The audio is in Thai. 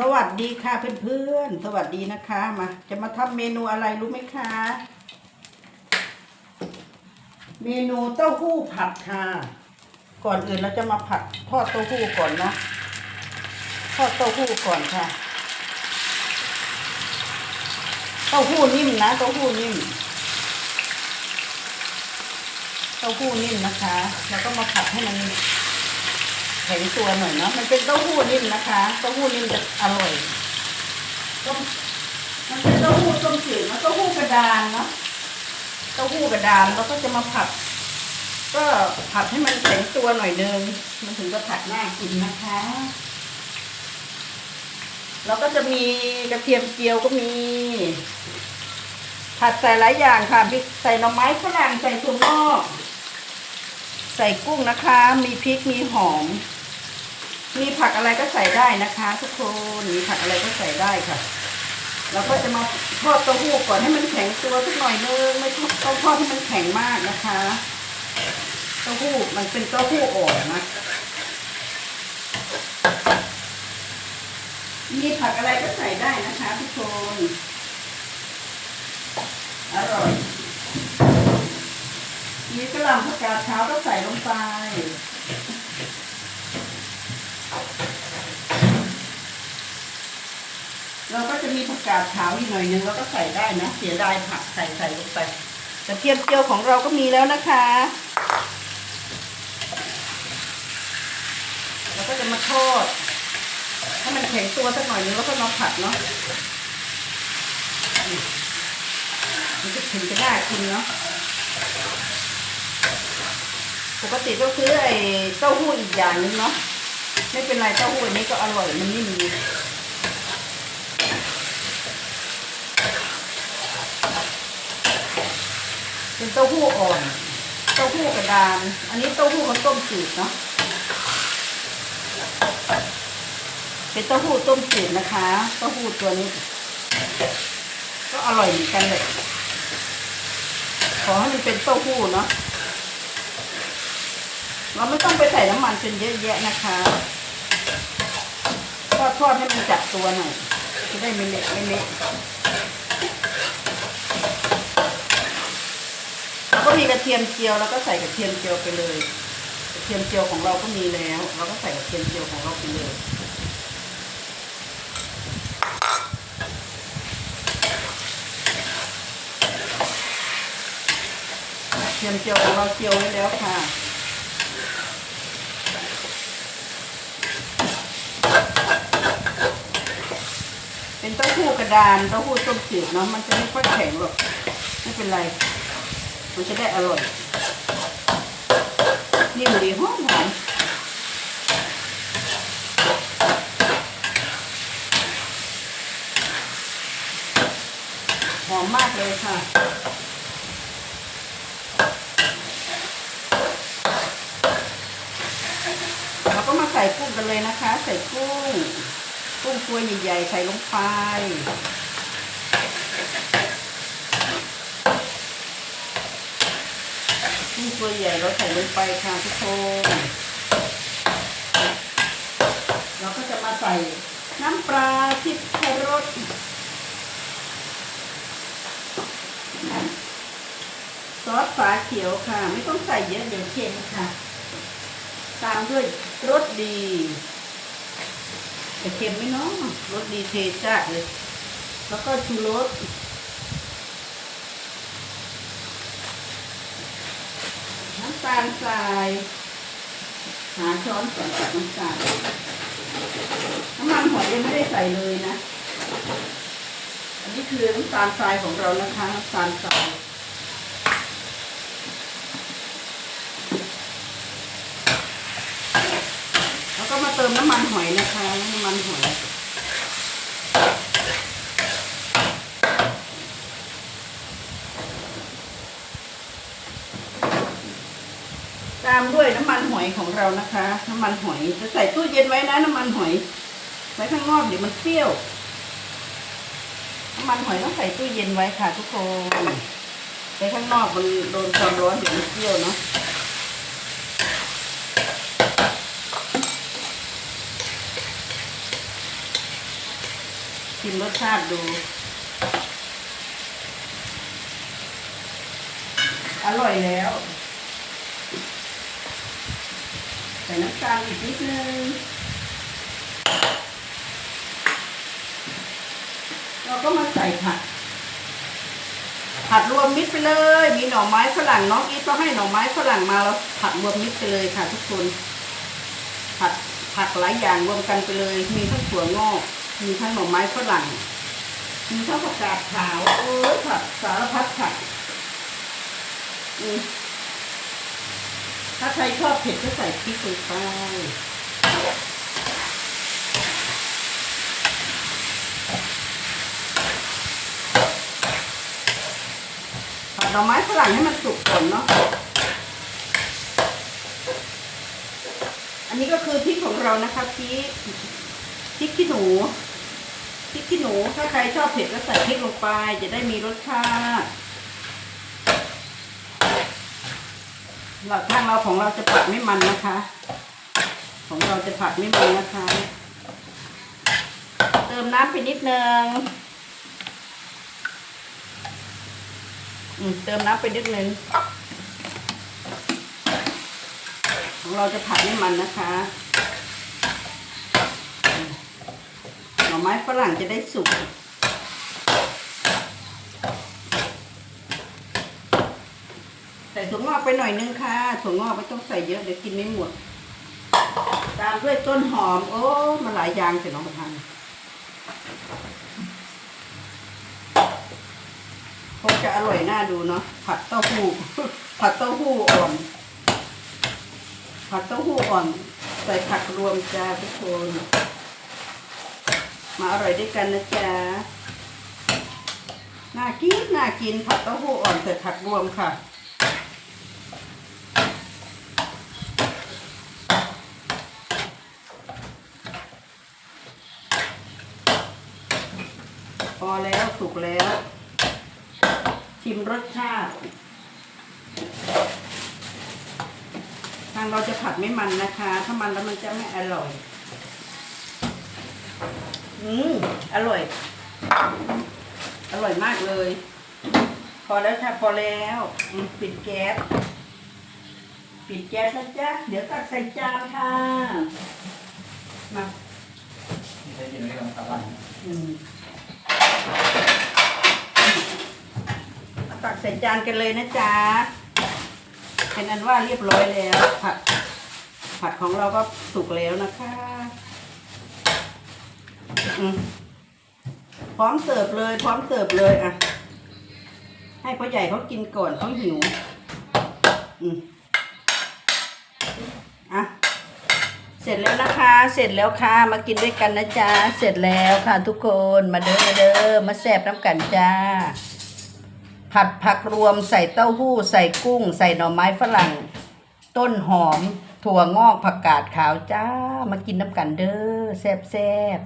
สวัสดีค่ะเพื่อนๆ สวัสดีนะคะมา จะมาทำเมนูอะไรรู้ไหมคะ เมนูเต้าหู้ผัดค่ะ ก่อนอื่นเราจะมาผัดทอดเต้าหู้ก่อนเนาะทอดเต้าหู้ก่อนค่ะ เต้าหู้นิ่มนะเต้าหู้นิ่มเต้าหู้นิ่มนะคะ แล้วก็มาผัดให้มัน แข็งตัวหน่อยเนาะมันเป็นเต้าหู้นิ่มนะคะเต้าหู้นิ่มจะอร่อยต้มมันเป็นเต้าหู้ต้มจืดนเต้าหู้กระดานเนาะเต้าหู้กระดานแล้วก็จะมาผัด ก็ผัดให้มันแข็งตัวหน่อยนึงมันถึงจะผัดน่ากินนะคะแล้วก็จะมีกระเทียมเจียวก็มี ผัดใส่หลายอย่างค่ะพริกใส่หน่อไม้ฝรั่งใส่ถั่วงอกใส่กุ้งนะคะ มีพริกมีหอม มีผักอะไรก็ใส่ได้นะคะ ทุกคนมีผักอะไรก็ใส่ได้ค่ะ เราก็จะมาทอดเต้าหู้ก่อนให้มันแข็งตัวสักหน่อยนึงไม่ต้องต้องทอดให้มันแข็งมากนะคะเต้าหู้มันเป็นเต้าหู้อ่อนนะมีผักอะไรก็ใส่ได้นะคะ ทุกคน อร่อย มีกระหล่ำผักกาดขาวก็ใส่ลงไป เราก็จะ มีผักกาดขาวอีกหน่อยนึงเราก็ใส่ได้นะ เสียดายผักใส่ใส่ลงไปกระเทียมเจียวของเราก็มีแล้วนะคะ เราก็จะมาทอดให้มันแข็งตัวสักหน่อยนึงแล้วก็มาผัดเนาะมันจะถึงจะน่ากินเนาะปกติก็ซื้อไอ้เต้าหู้อีกอย่างนึงเนาะไม่เป็นไรเต้าหู้อันนี้ก็อร่อยมันนิ่มดี เป็นเต้าหู้อ่อน เต้าหู้กระดาน อันนี้เต้าหู้เขาต้มจืดเนาะ เป็นเต้าหู้ต้มจืดนะคะ เต้าหู้ตัวนี้ ก็อร่อยเหมือนกันเลยขอให้มันเป็นเต้าหู้เนาะ เราไม่ต้องไปใส่น้ำมันจนเยอะแยะนะคะทอดทอดให้มันจับตัวหน่อยจะได้ไม่เละไม่เละ แล้วก็มีกระเทียมเจียวแล้วก็ใส่กระเทียมเจียวไปเลย กระเทียมเจียวของเราก็มีแล้วเราก็ใส่กระเทียมเจียวของเราไปเลยกระเทียมเจียวของเราเจียวไว้แล้วค่ะเป็นเต้าหู้กระดานเต้าหู้ต้มจืดเนาะมันจะไม่ค่อยแข็งหรอกไม่เป็นไร มันจะได้อร่อยนิ่มดีหอมหอมหอมมากเลยค่ะเราก็มาใส่กุ้งกันเลยนะคะ ใส่กุ้ง กุ้งตัวใหญ่ๆใส่ลงไป กุ้งตัวใหญ่เราใส่ลงไปค่ะทุกคนเราก็จะมาใส่น้ำปลาพริกไทยรสซอสฝาเขียวค่ะ ไม่ต้องใส่เยอะเดี๋ยวเค็มค่ะ ตามด้วยรสดีจะเค็มไหมเนาะรสดีเทจ้าเลย แล้วก็ชูรส น้ำตาลทราย หาช้อนก่อนกับน้ำตาลน้ำมันหอยยังไม่ได้ใส่เลยนะ อันนี้คือน้ำตาลทรายของเรานะคะน้ำตาลทรายแล้วก็มาเติมน้ำมันหอยนะคะ น้ำมันหอย ตามด้วยน้ำมันหอยของ เรานะคะ น้ำมันหอยจะใส่ตู้เย็นไว้นะน้ำมันหอย ไว้ข้างนอกเดี๋ยวมันเปรี้ยว น้ำมันหอยต้องใส่ตู้เย็นไว้ค่ะ ทุกคนไว้ข้างนอกมันโดนความร้อนเดี๋ยวมันเปรี้ยวเนาะชิมรสชาติดู อร่อยแล้ว ใส่น้ำตาลอีกนิดนึง เราก็มาใส่ผัก ผัดรวมมิตรไปเลย มีหน่อไม้ฝรั่งน้องอีทก็ให้หน่อไม้ฝรั่งมาแล้วผัดรวมมิตรไปเลยค่ะทุกคน ผัดผักหลายอย่างรวมกันไปเลย มีทั้งถั่วงอก มีทั้งหน่อไม้ฝรั่ง มีทั้งผักกาดขาว เออผัดสารพัดผักอืม ถ้าใครชอบเผ็ดก็ใส่พริกลงไปผัดหน่อไม้ฝรั่งให้มันสุกก่อนเนาะ อันนี้ก็คือพริกของเรานะคะพริกพริกขี้หนูพริกขี้หนูถ้าใครชอบเผ็ดก็ใส่พริกลงไป จะได้มีรสชาติ หลักทางเราของเราจะผัดไม่มันนะคะ ของเราจะผัดไม่มันนะคะ เติมน้ำไปนิดนึงอืมเติมน้ำไปนิดนึงของเราจะผัดให้มันนะคะหน่อไม้ฝรั่งจะได้สุก ใส่ ถั่วงอกไปหน่อยนึงค่ะถั่วงอกไม่ต้องใส่เยอะเดี๋ยวกินไม่หมด ตามด้วยต้นหอม โอ้มาหลายอย่างเสร็จน้องประทานคงจะอร่อยน่าดูเนาะผัดเต้าหู้ผัดเต้าหู้อ่อน ผัดเต้าหู้อ่อน ใส่ผักรวมจ้าทุกคน มาอร่อยด้วยกันนะจ๊ะน่ากินน่ากินผัดเต้าหู้อ่อนใส่ผักรวมค่ะ พอแล้วสุกแล้ว ชิมรสชาติ ทางเราจะผัดไม่มันนะคะ ถ้ามันแล้วมันจะไม่อร่อย อืมอร่อย อร่อยมากเลย พอแล้วค่ะพอแล้วอืมปิดแก๊สปิดแก๊สนะจ๊ะเดี๋ยวตักใส่จานค่ะ มาที่ได้ยินเรื่องตะวันอืมตัก ใส่จานกันเลยนะจ๊ะเป็นอันว่าเรียบร้อยแล้ว ผัด ผัดของเราก็สุกแล้วนะคะพร้อมเสิร์ฟเลย พร้อมเสิร์ฟเลยอะ ให้พ่อใหญ่เขากินก่อนเขาหิว อืมอะเสร็จแล้วนะคะ เสร็จแล้วค่ะ มากินด้วยกันนะจ๊ะ เสร็จแล้วค่ะทุกคน มาเด้อมาเด้อ มาแซ่บน้ำกันจ้า ผัดผักรวมใส่เต้าหู้ ใส่กุ้ง ใส่หน่อไม้ฝรั่ง ต้นหอม ถั่วงอกผักกาดขาวจ้า มากินน้ำกันเด้อแซ่บแซ่บ